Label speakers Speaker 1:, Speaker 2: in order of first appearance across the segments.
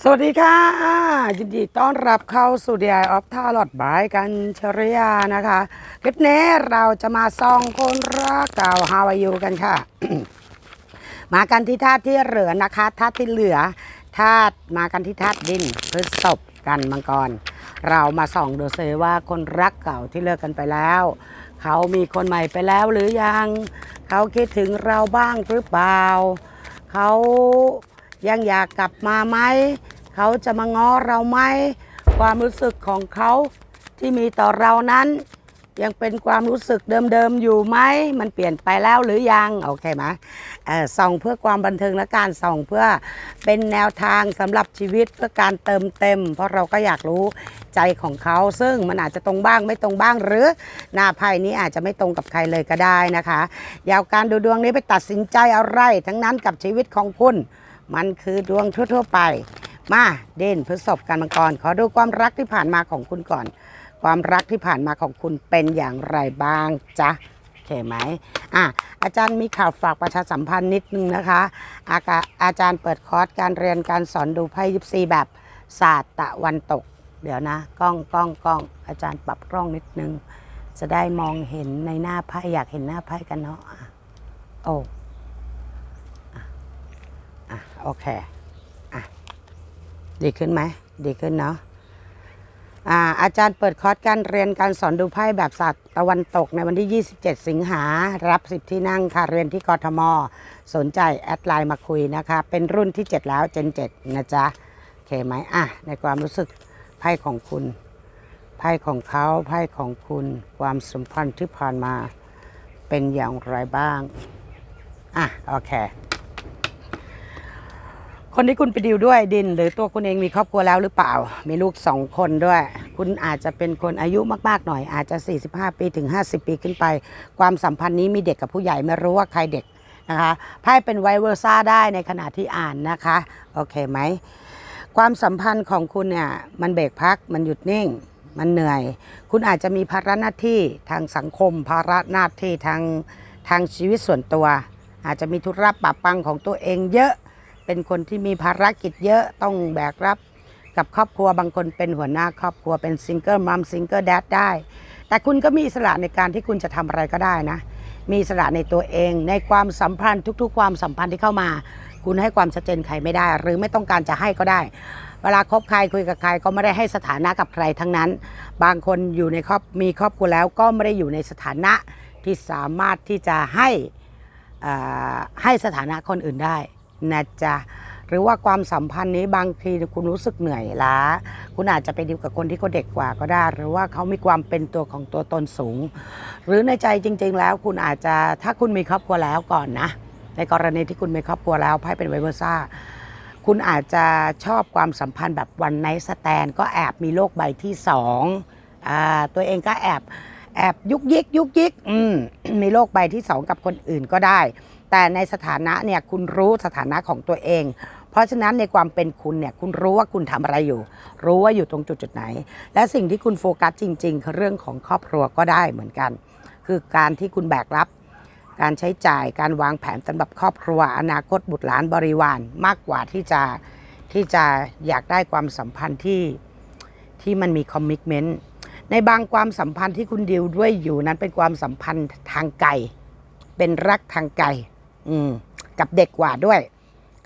Speaker 1: สวัสดีค่ะยินดีต้อนรับเข้าสู่ DI of t a r o t by กันชริยานะคะคลิปนี้เราจะมาส่องคนรักเก่า How are you กันค่ะ มากันที่ธาตุที่เหลือนะคะธาตุที่เหลือธาตุมากันที่ธาตุดินพฤษภกันมังกร เรามาส่องดูซิว่าคนรักเก่าที่เลิกกันไปแล้ว เขามีคนใหม่ไปแล้วหรือยัง เขาคิดถึงเราบ้างหรือเปล่าเขา ยังอยากกลับมาไหม เขาจะมาง้อเราไหม ความรู้สึกของเขาที่มีต่อเรานั้น ยังเป็นความรู้สึกเดิมๆอยู่ไหม มันเปลี่ยนไปแล้วหรือยัง โอเคไหมส่องเพื่อความบันเทิงและการส่องเพื่อเป็นแนวทางสำหรับชีวิตเพื่อการเติมเต็ม เพราะเราก็อยากรู้ใจของเขา ซึ่งมันอาจจะตรงบ้างไม่ตรงบ้างหรือหน้าไพ่นี้อาจจะไม่ตรงกับใครเลยก็ได้นะคะ ยาวการดูดวงนี้ไปตัดสินใจอะไรทั้งนั้นกับชีวิตของคุณ มันคือดวงทั่ว ๆ ไป มาเด่นพฤษภกันมังกร ขอดูความรักที่ผ่านมาของคุณก่อน ความรักที่ผ่านมาของคุณเป็นอย่างไรบ้างจ๊ะโอเคไหมอะอาจารย์มีข่าวฝากประชาสัมพันธ์นิดนึงนะคะอาอาจารย์เปิดคอร์สการเรียนการสอนดูไพ่ยิปซีแบบศาสตร์ตะวันตก เดี๋ยวนะกล้องกล้องกล้องอาจารย์ปรับกล้องนิดนึง จะได้มองเห็นในหน้าไพ่อยากเห็นหน้าไพ่กันเนาะโอ้ โอเคอะดีขึ้นไหมดีขึ้นเนาะอ่าอาจารย์เปิดคอร์สการเรียนการสอนดูไพ่แบบศาสตร์ตะวันตกในวันที่ 27 สิงหา รับ 10 ที่นั่งค่ะ เรียนที่กทม สนใจแอดไลน์มาคุยนะคะ เป็นรุ่นที่ 7 แล้วเจน7นะจ๊ะ โอเคไหมอะ ในความรู้สึกไพ่ของคุณ ไพ่ของเขาไพ่ของคุณ ความสัมพันธ์ที่ผ่านมาเป็นอย่างไรบ้าง อะ โอเค คนที่คุณไปดิวด้วยดิน หรือตัวคุณเองมีครอบครัวแล้วหรือเปล่า มีลูกสองคนด้วย คุณอาจจะเป็นคนอายุมากๆหน่อย อาจจะ 45 ปีถึง 50 ปีขึ้นไป ความสัมพันธ์นี้มีเด็กกับผู้ใหญ่ไม่รู้ว่าใครเด็กนะคะไพ่เป็นไวเวอร์ซ่าได้ในขณะที่อ่านนะคะ โอเคไหม ความสัมพันธ์ของคุณเนี่ยมันเบรกพักมันหยุดนิ่ง มันเหนื่อย คุณอาจจะมีภาระหน้าที่ทางสังคม ภาระหน้าที่ทางทางชีวิตส่วนตัว อาจจะมีธุระปะปังของตัวเองเยอะ เป็นคนที่มีภารกิจเยอะต้องแบกรับกับครอบครัวบางคนเป็นหัวหน้าครอบครัวเป็นซิงเกิลมัมซิงเกิลแดดได้ แต่คุณก็มีอิสระในการที่คุณจะทำอะไรก็ได้นะ มีอิสระในตัวเอง ในความสัมพันธ์ทุก ๆ ความสัมพันธ์ที่เข้ามา คุณให้ความชัดเจนใครไม่ได้ หรือไม่ต้องการจะให้ก็ได้ เวลาคบใครคุยกับใครก็ไม่ได้ให้สถานะกับใครทั้งนั้น บางคนอยู่ในครอบมีครอบครัวแล้วก็ไม่ได้อยู่ในสถานะที่สามารถที่จะให้อ่าให้สถานะคนอื่นได้ นะจ๊ะหรือว่าความสัมพันธ์นี้บางทีคุณรู้สึกเหนื่อยล้า คุณอาจจะไปดิวกับคนที่เขาเด็กกว่าก็ได้ หรือว่าเขามีความเป็นตัวของตัวตนสูง หรือในใจจริง ๆ แล้วคุณอาจจะถ้าคุณมีครอบครัวแล้วก่อนนะ ในกรณีที่คุณมีครอบครัวแล้วไพ่เป็นไวเวอร์ซ่าคุณอาจจะชอบความสัมพันธ์แบบวันไนสแตนก็แอบมีโลกใบที่สองอตัวเองก็แอบแอบยุกยิกยุกยิกมมีโลกใบที่สองกับคนอื่นก็ได้ แต่ในสถานะเนี่ยคุณรู้สถานะของตัวเอง เพราะฉะนั้นในความเป็นคุณเนี่ยคุณรู้ว่าคุณทำอะไรอยู่ รู้ว่าอยู่ตรงจุดจุดไหน และสิ่งที่คุณโฟกัสจริง ๆ คือเรื่องของครอบครัวก็ได้เหมือนกัน คือการที่คุณแบกรับ การใช้จ่ายการวางแผนสำหรับครอบครัว อนาคตบุตรหลานบริวารมากกว่าที่จะที่จะอยากได้ความสัมพันธ์ที่ที่มันมีคอมมิชเมนต์ในบางความสัมพันธ์ที่คุณดิวด้วยอยู่นั้นเป็นความสัมพันธ์ทางไกลเป็นรักทางไกล อืม กับเด็กกว่าด้วย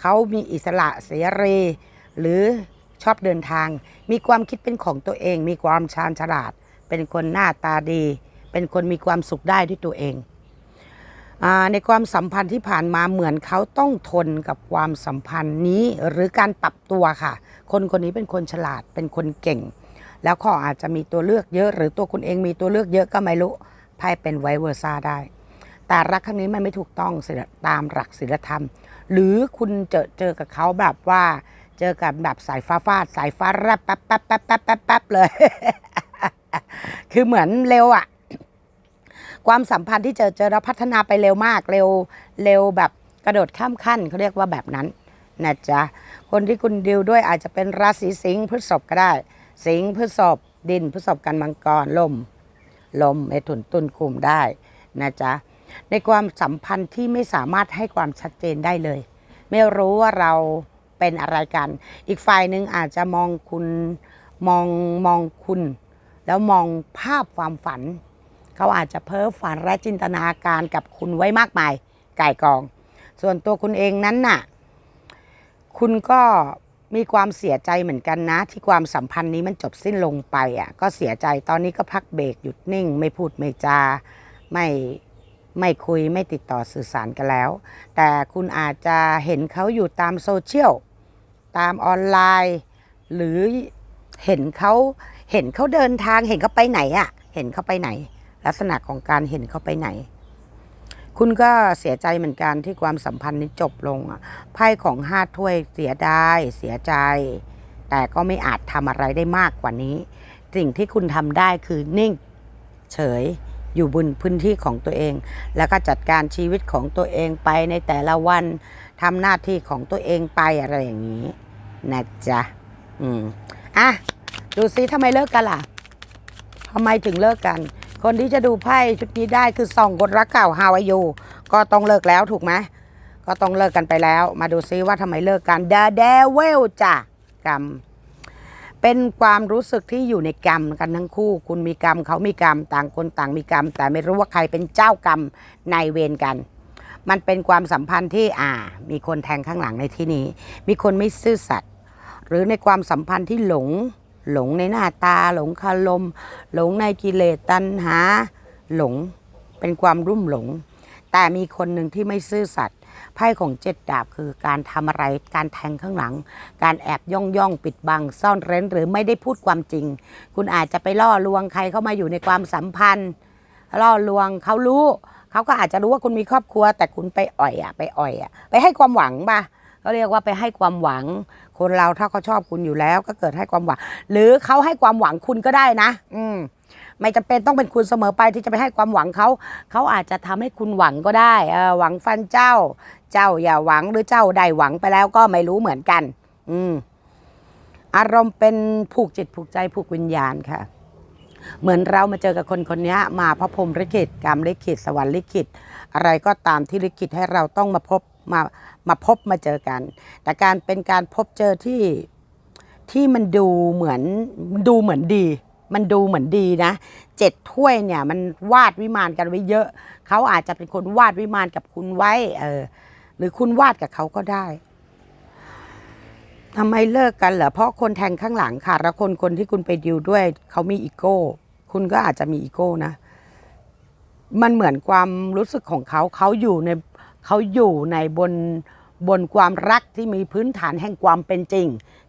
Speaker 1: เขามีอิสระเสรีหรือชอบเดินทาง มีความคิดเป็นของตัวเอง มีความชาญฉลาด เป็นคนหน้าตาดี เป็นคนมีความสุขได้ด้วยตัวเองอในความสัมพันธ์ที่ผ่านมาเหมือนเขาต้องทนกับความสัมพันธ์นี้หรือการปรับตัวค่ะ คนคนนี้เป็นคนฉลาดเป็นคนเก่ง แล้วเขาอาจจะมีตัวเลือกเยอะ หรือตัวคุณเองมีตัวเลือกเยอะก็ไม่รู้ไพ่เป็นไวเวอร์ซ่าได้ แต่รักครั้งนี้มันไม่ถูกต้องตามหลักศีลธรรม หรือคุณเจอเจอกับเขาแบบว่า เจอกับแบบสายฟ้าฟาดสายฟ้าแรบแป๊บแป๊บแป๊บแป๊บแป๊บแป๊บเลย คือเหมือนเร็วอะความสัมพันธ์ที่เจอเจอแล้วพัฒนาไปเร็วมากเร็วเร็วแบบกระโดดข้ามขั้นเขาเรียกว่าแบบนั้นนะจ๊ะคนที่คุณดิวด้วยอาจจะเป็นราศีสิงห์พฤษภก็ได้ สิงห์พฤษภดินพฤษภกันมังกรลม ลมเมถุนตุลกลุ่มได้นะจ๊ะ ในความสัมพันธ์ที่ไม่สามารถให้ความชัดเจนได้เลย ไม่รู้ว่าเราเป็นอะไรกัน อีกฝ่ายหนึ่งอาจจะมองคุณมองมองคุณ แล้วมองภาพความฝัน เขาอาจจะเพ้อฝันและจินตนาการกับคุณไว้มากมายไก่กอง ส่วนตัวคุณเองนั้นน่ะ คุณก็มีความเสียใจเหมือนกันนะ ที่ความสัมพันธ์นี้มันจบสิ้นลงไปอะก็เสียใจตอนนี้ก็พักเบรกหยุดนิ่ง ไม่พูดไม่จาไม่ ไม่คุยไม่ติดต่อสื่อสารกันแล้ว แต่คุณอาจจะเห็นเขาอยู่ตามโซเชียลตามออนไลน์ หรือเห็นเขาเห็นเขาเดินทางเห็นเขาไปไหนอะเห็นเขาไปไหน ลักษณะของการเห็นเขาไปไหน คุณก็เสียใจเหมือนกันที่ความสัมพันธ์นี้จบลงอะไพ่ของห้าถ้วยเสียดายเสียใจ แต่ก็ไม่อาจทำอะไรได้มากกว่านี้ สิ่งที่คุณทำได้คือนิ่ง เฉย อยู่บนพื้นที่ของตัวเอง แล้วก็จัดการชีวิตของตัวเองไปในแต่ละวันทำหน้าที่ของตัวเองไปอะไรอย่างนี้นะจ๊ะอืมอะดูซิทำไมเลิกกันล่ะทำไมถึงเลิกกัน คนที่จะดูไพ่ชุดนี้ได้คือส่องคนรักเก่าฮาวายูก็ต้องเลิกแล้วถูกไหมก็ต้องเลิกกันไปแล้ว มาดูซิว่าทำไมเลิกกัน The Devil จ้ะกรรม เป็นความรู้สึกที่อยู่ในกรรมกันทั้งคู่ คุณมีกรรมเขามีกรรมต่างคนต่างมีกรรม แต่ไม่รู้ว่าใครเป็นเจ้ากรรมในเวรกัน มันเป็นความสัมพันธ์ที่อ่า มีคนแทงข้างหลังในที่นี้ มีคนไม่ซื่อสัตย์หรือในความสัมพันธ์ที่หลง หลงในหน้าตา หลงคารม หลงในกิเลสตัณหา หลงเป็นความรุ่มหลง แต่มีคนหนึ่งที่ไม่ซื่อสัตย์ ไพ่ของเจ็ดดาบคือการทำอะไรการแทงข้างหลัง การแอบย่องย่องปิดบัง ซ่อนเร้นหรือไม่ได้พูดความจริง คุณอาจจะไปล่อลวงใครเข้ามาอยู่ในความสัมพันธ์ ล่อลวงเขารู้เขาก็อาจจะรู้ว่าคุณมีครอบครัว แต่คุณไปอ่อยอะไปอ่อยอะไปให้ความหวังป่ะเขาเรียกว่าไปให้ความหวัง คนเราถ้าเขาชอบคุณอยู่แล้ว ก็เกิดให้ความหวัง หรือเขาให้ความหวังคุณก็ได้นะ อืม ไม่จำเป็นต้องเป็นคุณเสมอไปที่จะไปให้ความหวังเขา เขาอาจจะทำให้คุณหวังก็ได้หวังฟันเจ้า เจ้าอย่าหวังหรือเจ้าได้หวังไปแล้วก็ไม่รู้เหมือนกัน อืมอารมณ์เป็นผูกจิตผูกใจผูกวิญญาณค่ะ เหมือนเรามาเจอกับคนคนนี้มาพระพรมลิขิตกรรมลิขิตสวรรค์ลิขิต อะไรก็ตามที่ลิขิตให้เราต้องมาพบมามาพบมาเจอกัน แต่การเป็นการพบเจอที่ที่มันดูเหมือนดูเหมือนดี มันดูเหมือนดีนะเจ็ดถ้วยเนี่ยมันวาดวิมานกันไว้เยอะ เขาอาจจะเป็นคนวาดวิมานกับคุณไว้เออหรือคุณวาดกับเขาก็ได้ทำไมเลิกกันเหรอเพราะคนแทงข้างหลังค่ะ แล้วคนคนที่คุณไปดิวด้วย เขามีอีโก้ คุณก็อาจจะมีอีโก้นะ มันเหมือนความรู้สึกของเขาเขาอยู่ในเขาอยู่ในบนบนความรักที่มีพื้นฐานแห่งความเป็นจริง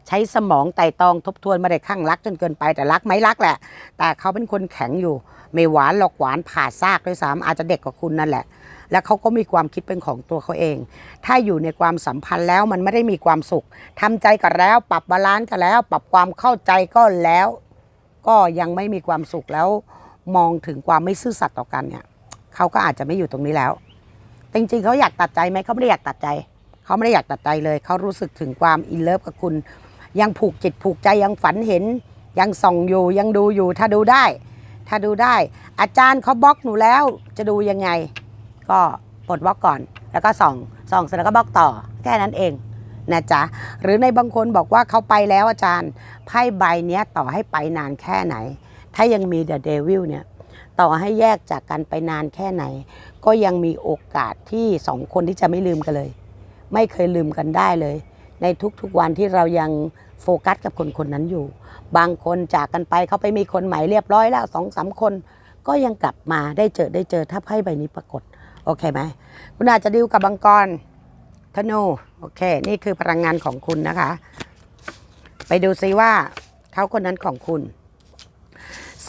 Speaker 1: ใช้สมองไต่ตองทบทวนไม่ได้ข้างรักจนเกินไปแต่รักไหมรักแหละ แต่เขาเป็นคนแข็งอยู่ ไม่หวานหรอกหวานผ่าซากด้วยซ้ำอาจจะเด็กกว่าคุณนั่นแหละ แล้วเขาก็มีความคิดเป็นของตัวเขาเอง ถ้าอยู่ในความสัมพันธ์แล้วมันไม่ได้มีความสุขทำใจกันแล้ว ปรับบาลานซ์กันแล้ว ปรับความเข้าใจก็แล้ว ก็ยังไม่มีความสุขแล้ว มองถึงความไม่ซื่อสัตย์ต่อกันเนี่ยเขาก็อาจจะไม่อยู่ตรงนี้แล้วจริงๆเขาอยากตัดใจไหมเขาไม่ได้อยากตัดใจเขาไม่ได้อยากตัดใจเลย เขารู้สึกถึงความอินเลิฟกับคุณ ยังผูกจิตผูกใจยังฝันเห็น ยังส่องอยู่ยังดูอยู่ถ้าดูได้ ถ้าดูได้ อาจารย์เขาบล็อกหนูแล้วจะดูยังไง ก็ปลดบล็อกก่อน แล้วก็ส่องส่องเสร็จแล้วก็บล็อกต่อแค่นั้นเองนะจ๊ะหรือในบางคนบอกว่าเขาไปแล้วอาจารย์ไพ่ใบเนี้ยต่อให้ไปนานแค่ไหน ถ้ายังมีเดอะเดวิลเนี่ยต่อให้แยกจากกันไปนานแค่ไหน ก็ยังมีโอกาสที่สองคนที่จะไม่ลืมกันเลย ไม่เคยลืมกันได้เลย ในทุกๆวันที่เรายังโฟกัสกับคนคนนั้นอยู่ บางคนจากกันไปเขาไปมีคนใหม่เรียบร้อยแล้วสองสามคน ก็ยังกลับมาได้เจอได้เจอถ้าไพ่ใบนี้ปรากฏ โอเคไหมคุณอาจจะดิวกับบังกรธนูโอเค นี่คือพลังงานของคุณนะคะ ไปดูซิว่าเขาคนนั้นของคุณ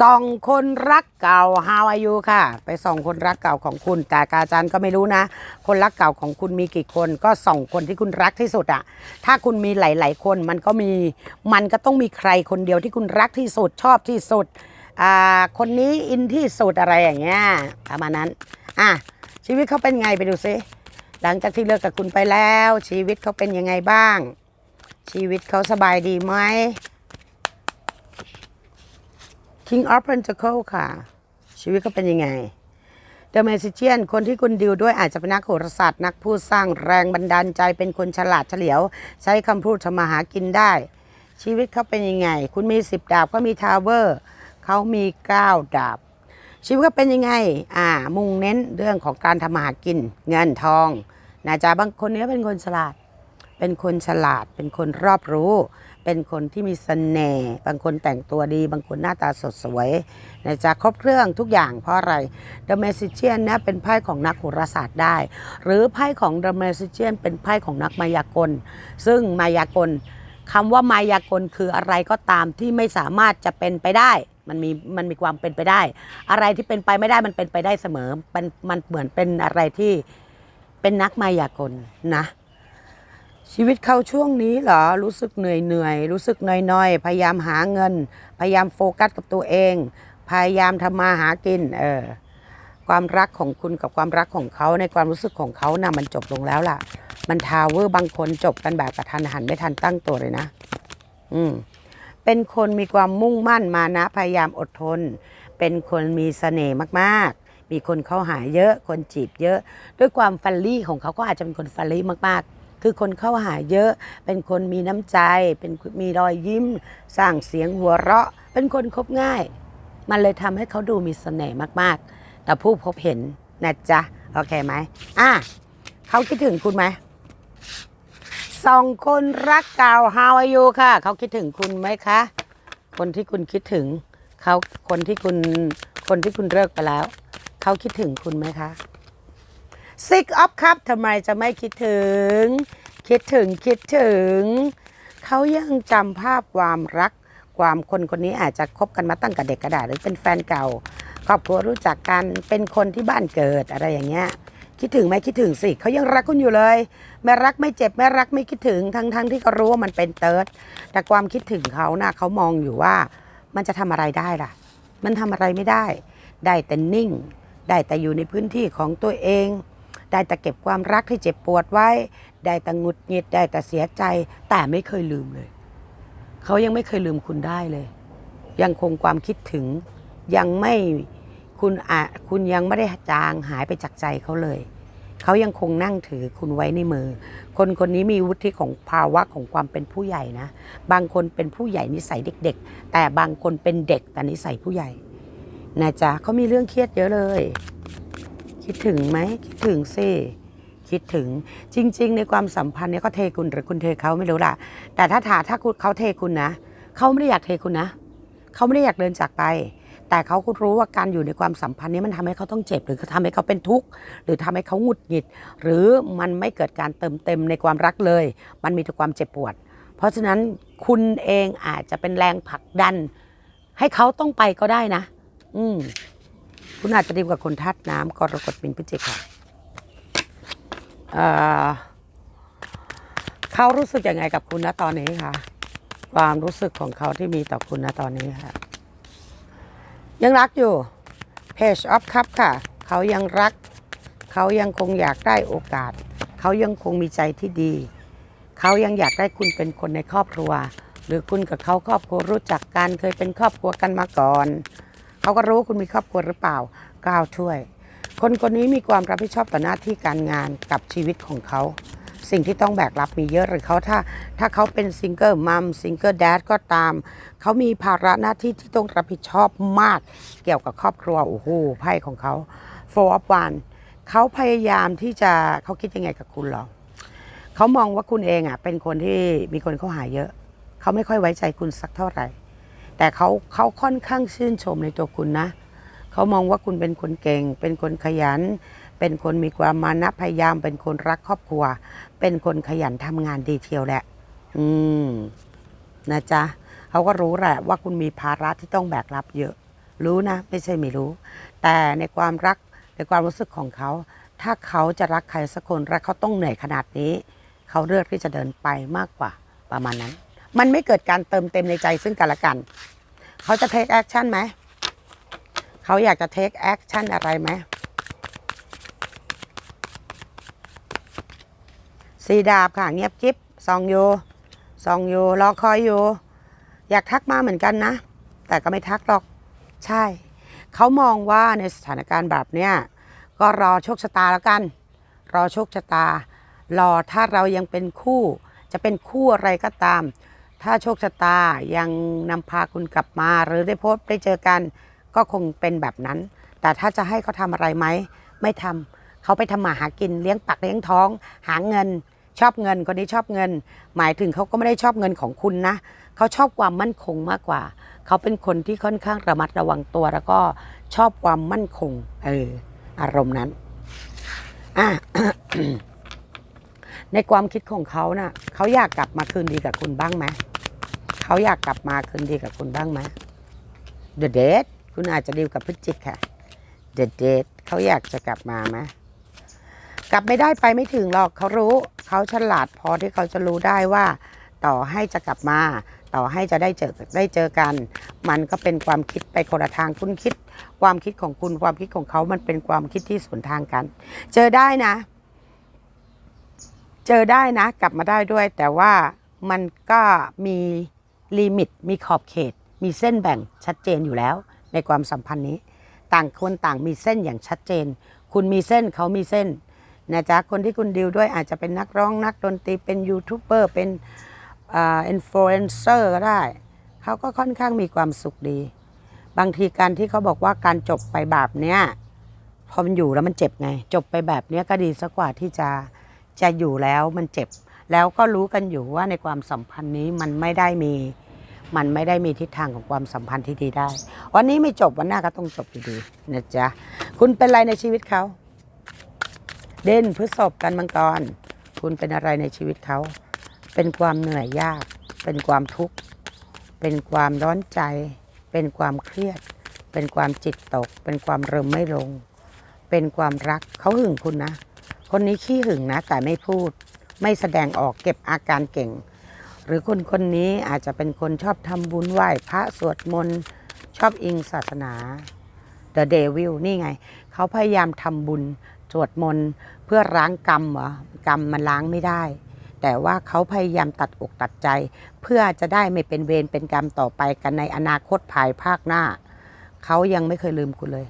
Speaker 1: ส่องคนรักเก่า How are you ค่ะ ไปส่องคนรักเก่าของคุณ แต่กาอาจารย์ก็ไม่รู้นะ คนรักเก่าของคุณมีกี่คน ก็ส่องคนที่คุณรักที่สุดอะถ้าคุณมีหลาย ๆ คนมันก็มีมันก็ต้องมีใครคนเดียวที่คุณรักที่สุดชอบที่สุดอ่าคนนี้อินที่สุดอะไรอย่างเงี้ยประมาณนั้นอะชีวิตเขาเป็นไงไปดูซิหลังจากที่เลิกกับคุณไปแล้ว ชีวิตเขาเป็นยังไงบ้าง ชีวิตเขาสบายดีไหม King of Pentacle ค่ะ ชีวิตเขาเป็นยังไงเดอะเมซิเชียนคนที่คุณดิวด้วยอาจจะเป็นนักโหราศาสตร์นักพูดสร้างแรงบันดาลใจเป็นคนฉลาดเฉลียว ใช้คำพูดทำมาหากินได้ ชีวิตเขาเป็นยังไง คุณมี10ดาบเขามีทาวเวอร์เขามี9ดาบ ชีวิตเขาเป็นยังไง อ่า มุ่งเน้นเรื่องของการทำมาหากิน เงินทองนะจ๊ะบางคนเนี้ยเป็นคนฉลาด เป็นคนฉลาดเป็นคนรอบรู้ เป็นคนที่มีเสน่ห์บางคนแต่งตัวดี บางคนหน้าตาสดสวยนะจ๊ะครบเครื่องทุกอย่างเพราะอะไร The Magician เนี่ยเป็นไพ่ของนักโหราศาสตร์ได้ หรือไพ่ของ The Magician เป็นไพ่ของนักมายากล ซึ่งมายากลคำว่ามายากลคืออะไรก็ตามที่ไม่สามารถจะเป็นไปได้มันมีมันมีความเป็นไปได้ อะไรที่เป็นไปไม่ได้มันเป็นไปได้เสมอมันมันเหมือนเป็นอะไรที่เป็นนักมายากลนะ ชีวิตเขาช่วงนี้เหรอ รู้สึกเหนื่อยเหนื่อยรู้สึกน้อยๆพยายามหาเงิน พยายามโฟกัสกับตัวเอง พยายามทำมาหากิน เออ ความรักของคุณกับความรักของเขาในความรู้สึกของเขานะ่ะมันจบลงแล้วล่ะ มันทาวเวอร์บางคนจบกันแบบกระทันหันไม่ทันตั้งตัวเลยนะ อืม เป็นคนมีความมุ่งมั่นมานะ พยายามอดทน เป็นคนมีเสน่ห์มากๆ มีคนเข้าหาเยอะ คนจีบเยอะ ด้วยความฟัลลี่ของเขาก็อาจจะเป็นคนฟัลลี่มากๆ คือคนเข้าหาเยอะ เป็นคนมีน้ำใจ เป็นมีรอยยิ้ม สร้างเสียงหัวเราะ เป็นคนคบง่าย มันเลยทำให้เขาดูมีเสน่ห์มากๆ แต่ผู้พบเห็นนะจ๊ะ โอเคไหมอะเขาคิดถึงคุณไหมสองคนรักเก่า how are you ค่ะ เขาคิดถึงคุณไหมคะ คนที่คุณคิดถึงเขาคนที่คุณคนที่คุณเลิกไปแล้ว เขาคิดถึงคุณไหมคะ Six of Cup ทำไมจะไม่คิดถึง คิดถึงคิดถึง เขายังจำภาพความรัก ความคนคนนี้อาจจะคบกันมาตั้งแต่เด็กกระดาษหรือเป็นแฟนเก่า ครอบครัวรู้จักกันเป็นคนที่บ้านเกิดอะไรอย่างเงี้ยคิดถึงไหมคิดถึงสิเขายังรักคุณอยู่เลยแม่รักไม่เจ็บแม่รักไม่คิดถึงทั้งทั้งที่เขารู้ว่ามันเป็นเติร์ดแต่ความคิดถึงเขานะ่ะเขามองอยู่ว่ามันจะทำอะไรได้ล่ะ มันทำอะไรไม่ได้ ได้แต่นิ่ง ได้แต่อยู่ในพื้นที่ของตัวเอง ได้แต่เก็บความรักที่เจ็บปวดไว้ ได้แต่หงุดหงิดได้แต่เสียใจ แต่ไม่เคยลืมเลย เขายังไม่เคยลืมคุณได้เลย ยังคงความคิดถึง ยังไม่คุณอะคุณยังไม่ได้จางหายไปจากใจเขาเลย เขายังคงนั่งถือคุณไว้ในมือ คนคนนี้มีวุฒิของภาวะของความเป็นผู้ใหญ่นะ บางคนเป็นผู้ใหญ่นิสัยเด็ก ๆ แต่บางคนเป็นเด็กแต่นิสัยผู้ใหญ่นะจ๊ะเขามีเรื่องเครียดเยอะเลย คิดถึงไหมคิดถึงสิคิดถึงจริง ๆ ในความสัมพันธ์เนี่ยเขาเทคุณหรือคุณเทเขาไม่รู้ล่ะ แต่ถ้าถาถ้าเขาเทคุณนะเขาไม่ได้อยากเทคุณนะเขาไม่ได้อยากเดินจากไป แต่เขาก็รู้ว่าการอยู่ในความสัมพันธ์นี้มันทำให้เขาต้องเจ็บ หรือทำให้เขาเป็นทุกข์หรือทำให้เขาหงุดหงิด หรือมันไม่เกิดการเติมเต็มในความรักเลย มันมีแต่ความเจ็บปวด เพราะฉะนั้นคุณเองอาจจะเป็นแรงผลักดัน ให้เขาต้องไปก็ได้นะ อืม คุณอาจจะดีกว่าคนธาตุน้ำกรกฎมินพิจิกค่ะเเขารู้สึกยังไงกับคุณนะตอนนี้คะความรู้สึกของเขาที่มีต่อคุณนะตอนนี้ค่ะ ยังรักอยู่ Page of Cup ค่ะ เขายังรัก เขายังคงอยากได้โอกาส เขายังคงมีใจที่ดี เขายังอยากได้คุณเป็นคนในครอบครัว หรือคุณกับเขาครอบครัวรู้จักกันเคยเป็นครอบครัวกันมาก่อน เขาก็รู้คุณมีครอบครัวหรือเปล่าก้าวช่วย คนคนนี้มีความรับผิดชอบต่อหน้าที่การงานกับชีวิตของเขา สิ่งที่ต้องแบกรับมีเยอะหรือเขาถ้า ถ้าเขาเป็นซิงเกิลมัมซิงเกิลแดดก็ตาม เขามีภาระหน้าที่ที่ต้องรับผิดชอบมาก เกี่ยวกับครอบครัวโอ้โหไพ่ของเขา four of one เขาพยายามที่จะเขาคิดยังไงกับคุณหรอเขามองว่าคุณเองอะเป็นคนที่มีคนเข้าหาเยอะ เขาไม่ค่อยไว้ใจคุณสักเท่าไหร่ แต่เขาเขาค่อนข้างชื่นชมในตัวคุณนะ เขามองว่าคุณเป็นคนเก่ง เป็นคนขยัน เป็นคนมีความมานะพยายาม เป็นคนรักครอบครัว เป็นคนขยันทำงานดีเทียวแหละ อืม นะจ๊ะเขาก็รู้แหละว่าคุณมีภาระที่ต้องแบกรับเยอะ รู้นะ ไม่ใช่ไม่รู้ แต่ในความรักในความรู้สึกของเขา ถ้าเขาจะรักใครสักคนรักเขาต้องเหนื่อยขนาดนี้ เขาเลือกที่จะเดินไปมากกว่าประมาณนั้น มันไม่เกิดการเติมเต็มในใจซึ่งกันและกัน เขาจะเทคแอคชั่นไหม เขาอยากจะเทคแอคชั่นอะไรไหมสีดาบค่ะเงียบกิ๊บซองอยู่ซองอยู่รอคอยอยู่อยากทักมาเหมือนกันนะ แต่ก็ไม่ทักหรอก ใช่ เขามองว่าในสถานการณ์แบบเนี้ยก็รอโชคชะตาแล้วกัน รอโชคชะตา รอถ้าเรายังเป็นคู่ จะเป็นคู่อะไรก็ตาม ถ้าโชคชะตายังนำพาคุณกลับมา หรือได้พบได้เจอกันก็คงเป็นแบบนั้น แต่ถ้าจะให้เขาทำอะไรไหม ไม่ทำเขาไปทำมาหากินเลี้ยงปากเลี้ยงท้อง หาเงิน ชอบเงินคนนี้ชอบเงิน หมายถึงเขาก็ไม่ได้ชอบเงินของคุณนะเขาชอบความมั่นคงมากกว่า เขาเป็นคนที่ค่อนข้างระมัดระวังตัวแล้วก็ชอบความมั่นคงเอออารมณ์นั้นอะในความคิดของเขาน่ะเขาอยากกลับมาคืนดีกับคุณบ้างไหม เขาอยากกลับมาคืนดีกับคุณบ้างไหม The Date คุณอาจจะดีลกับพฤศจิกค่ะ The Date เขาอยากจะกลับมาไหมกลับไม่ได้ไปไม่ถึงหรอกเขารู้ เขาฉลาดพอที่เขาจะรู้ได้ว่า ต่อให้จะกลับมา ต่อให้จะได้เจอได้เจอกัน มันก็เป็นความคิดไปคนละทางคุณคิด ความคิดของคุณความคิดของเขามันเป็นความคิดที่สวนทางกัน เจอได้นะ เจอได้นะ กลับมาได้ด้วย แต่ว่ามันก็มี ลิมิต มีขอบเขต มีเส้นแบ่งชัดเจนอยู่แล้ว ในความสัมพันธ์นี้ ต่างคนต่างมีเส้นอย่างชัดเจน คุณมีเส้นเขามีเส้นนะจ๊ะคนที่คุณดีลด้วยอาจจะเป็นนักร้องนักดนตรีเป็นยูทูบเบอร์เป็นอินฟลูเอนเซอร์ก็ได้ เขาก็ค่อนข้างมีความสุขดี บางทีการที่เขาบอกว่าการจบไปแบบเนี้ยพอมันอยู่แล้วมันเจ็บไง จบไปแบบเนี้ยก็ดีสักกว่าที่จะจะอยู่แล้วมันเจ็บ แล้วก็รู้กันอยู่ว่าในความสัมพันธ์นี้มันไม่ได้มี มันไม่ได้มีทิศทางของความสัมพันธ์ที่ดีได้ วันนี้ไม่จบวันหน้าก็ต้องจบอยู่ดีนะจ๊ะคุณเป็นอะไรในชีวิตเขาเด่นพฤษภกันมังกร คุณเป็นอะไรในชีวิตเขา เป็นความเหนื่อยยาก เป็นความทุกข์ เป็นความร้อนใจ เป็นความเครียด เป็นความจิตตก เป็นความเริมไม่ลง เป็นความรักเขาหึงคุณนะ คนนี้ขี้หึงนะแต่ไม่พูด ไม่แสดงออกเก็บอาการเก่ง หรือคนคนนี้อาจจะเป็นคนชอบทำบุญไหว้พระสวดมนต์ชอบอิงศาสนา The Devil นี่ไง เขาพยายามทำบุญสวดมนต์เพื่อล้างกรรมเหรอกรรมมันล้างไม่ได้ แต่ว่าเขาพยายามตัดอกตัดใจ เพื่อจะได้ไม่เป็นเวรเป็นกรรมต่อไปกันในอนาคตภายภาคหน้า เขายังไม่เคยลืมคุณเลย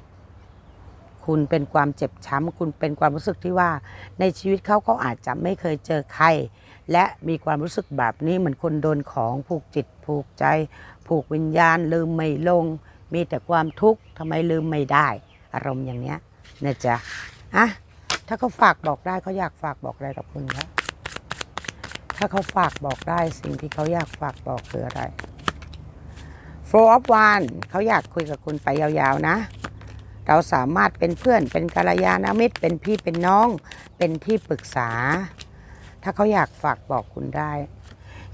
Speaker 1: คุณเป็นความเจ็บช้ำ คุณเป็นความรู้สึกที่ว่า ในชีวิตเขาเขาอาจจะไม่เคยเจอใคร และมีความรู้สึกแบบนี้เหมือนคนโดนของผูกจิตผูกใจ ผูกวิญญาณ ลืมไม่ลง มีแต่ความทุกข์ทำไมลืมไม่ได้ อารมณ์อย่างเนี้ยนะจ๊ะอะถ้าเขาฝากบอกได้เขาอยากฝากบอกอะไรกับคุณครับถ้าเขาฝากบอกได้สิ่งที่เขาอยากฝากบอกคืออะไร Flow of One เขาอยากคุยกับคุณไปยาวๆนะ เราสามารถเป็นเพื่อนเป็นกัลยาณมิตร เป็นพี่เป็นน้อง เป็นที่ปรึกษา ถ้าเขาอยากฝากบอกคุณได้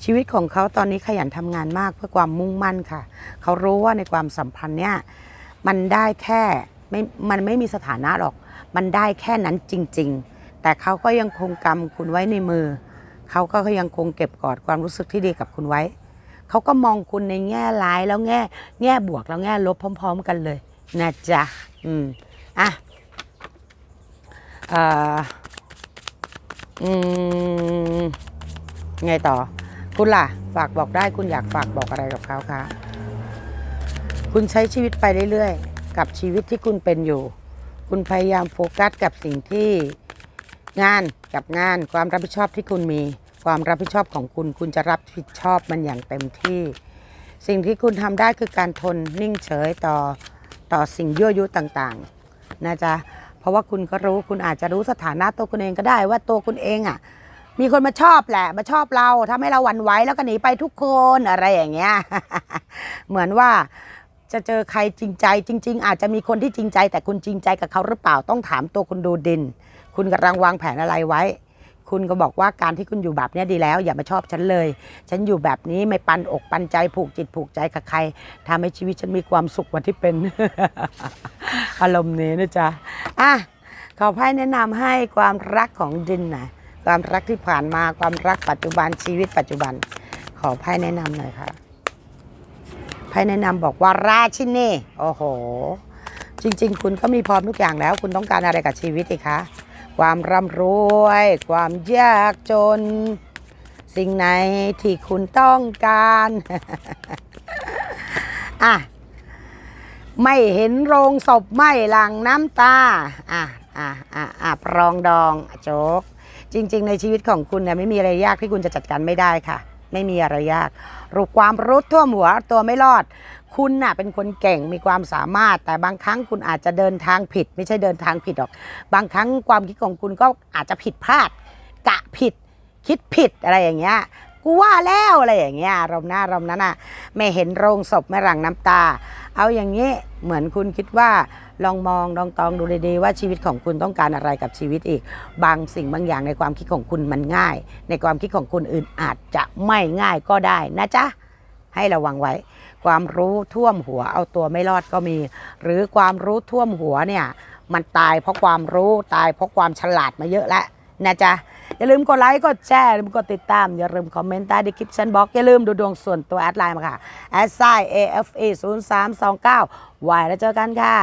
Speaker 1: ชีวิตของเขาตอนนี้ขยันทำงานมากเพื่อความมุ่งมั่นค่ะ เขารู้ว่าในความสัมพันธ์เนี่ยมันได้แค่ไม่มันไม่มีสถานะหรอก มันได้แค่นั้นจริง ๆ แต่เขาก็ยังคงกำคุณไว้ในมือ เขาก็ยังคงเก็บกอดความรู้สึกที่ดีกับคุณไว้ เขาก็มองคุณในแง่ร้ายแล้วแง่ แง่บวกแล้วแง่ลบพร้อม ๆ กันเลย นะจ๊ะ อืม อะเอ่ออืม ไงต่อ คุณล่ะ ฝากบอกได้คุณอยากฝากบอกอะไรกับเขาคะคุณใช้ชีวิตไปเรื่อยๆ กับชีวิตที่คุณเป็นอยู่ คุณพยายามโฟกัสกับสิ่งที่งานกับงานความรับผิดชอบที่คุณมี ความรับผิดชอบของคุณ คุณจะรับผิดชอบมันอย่างเต็มที่ สิ่งที่คุณทำได้คือการทนนิ่งเฉยต่อ ต่อสิ่งยั่วยุต่างๆนะจ๊ะเพราะว่าคุณก็รู้คุณอาจจะรู้สถานะตัวคุณเองก็ได้ว่าตัวคุณเองอะ มีคนมาชอบแหละ มาชอบเราทำให้เราหวั่นไหวแล้วก็หนีไปทุกคนอะไรอย่างเงี้ยเหมือนว่าจะเจอใครจริงใจจริง ๆ อาจจะมีคนที่จริงใจ แต่คุณจริงใจกับเขาหรือเปล่าต้องถามตัวคุณดูดิน คุณกำลังวางแผนอะไรไว้ คุณก็บอกว่าการที่คุณอยู่แบบนี้ดีแล้ว อย่ามาชอบฉันเลย ฉันอยู่แบบนี้ไม่ปันอกปันใจผูกจิตผูกใจกับใครทำให้ชีวิตฉันมีความสุขกว่าที่เป็น อารมณ์นี้นะจ๊ะอะขอไพ่แนะนำให้ความรักของดินนะความรักที่ผ่านมาความรักปัจจุบันชีวิตปัจจุบัน ขอไพ่แนะนำหน่อยค่ะไพ่แนะนำบอกว่าราชินีโอ้โห จริง ๆ คุณก็มีพร้อมทุกอย่างแล้ว คุณต้องการอะไรกับชีวิตอีกคะ ความร่ำรวย ความยากจน สิ่งไหนที่คุณต้องการอะไม่เห็นโรงศพไหม่หลังน้ำตาอะอะอะอะปรองดองโจ๊กจริง ๆ ในชีวิตของคุณเนี่ยไม่มีอะไรยากที่คุณจะจัดการไม่ได้ค่ะ ไม่มีอะไรยาก รู้ความรู้ท่วมหัวตัวไม่รอด คุณน่ะเป็นคนเก่งมีความสามารถ แต่บางครั้งคุณอาจจะเดินทางผิด ไม่ใช่เดินทางผิดหรอก บางครั้งความคิดของคุณก็อาจจะผิดพลาด กะผิด คิดผิดอะไรอย่างเงี้ยกูว่าแล้วอะไรอย่างเงี้ยรมหน้ารมนั้นอะไม่เห็นโรงศพไม่หลั่งน้ำตา เอาอย่างนี้เหมือนคุณคิดว่าลองมองลองตองดูดีๆว่าชีวิตของคุณต้องการอะไรกับชีวิตอีก บางสิ่งบางอย่างในความคิดของคุณมันง่าย ในความคิดของคนอื่นอาจจะไม่ง่ายก็ได้นะจ๊ะให้ระวังไว้ ความรู้ท่วมหัวเอาตัวไม่รอดก็มี หรือความรู้ท่วมหัวเนี่ยมันตายเพราะความรู้ตายเพราะความฉลาดมาเยอะแล้วนะจ๊ะอย่าลืมกดไลค์กดแชร์อย่าลืมกดติดตาม อย่าลืมคอมเมนต์ใต้ดีคริปชันบล็อกอย่าลืมดูดวงส่วนตัวแอดไลน์มาค่ะแอดไซ AFA 0 3 2 9วายแล้วเจอกันค่ะ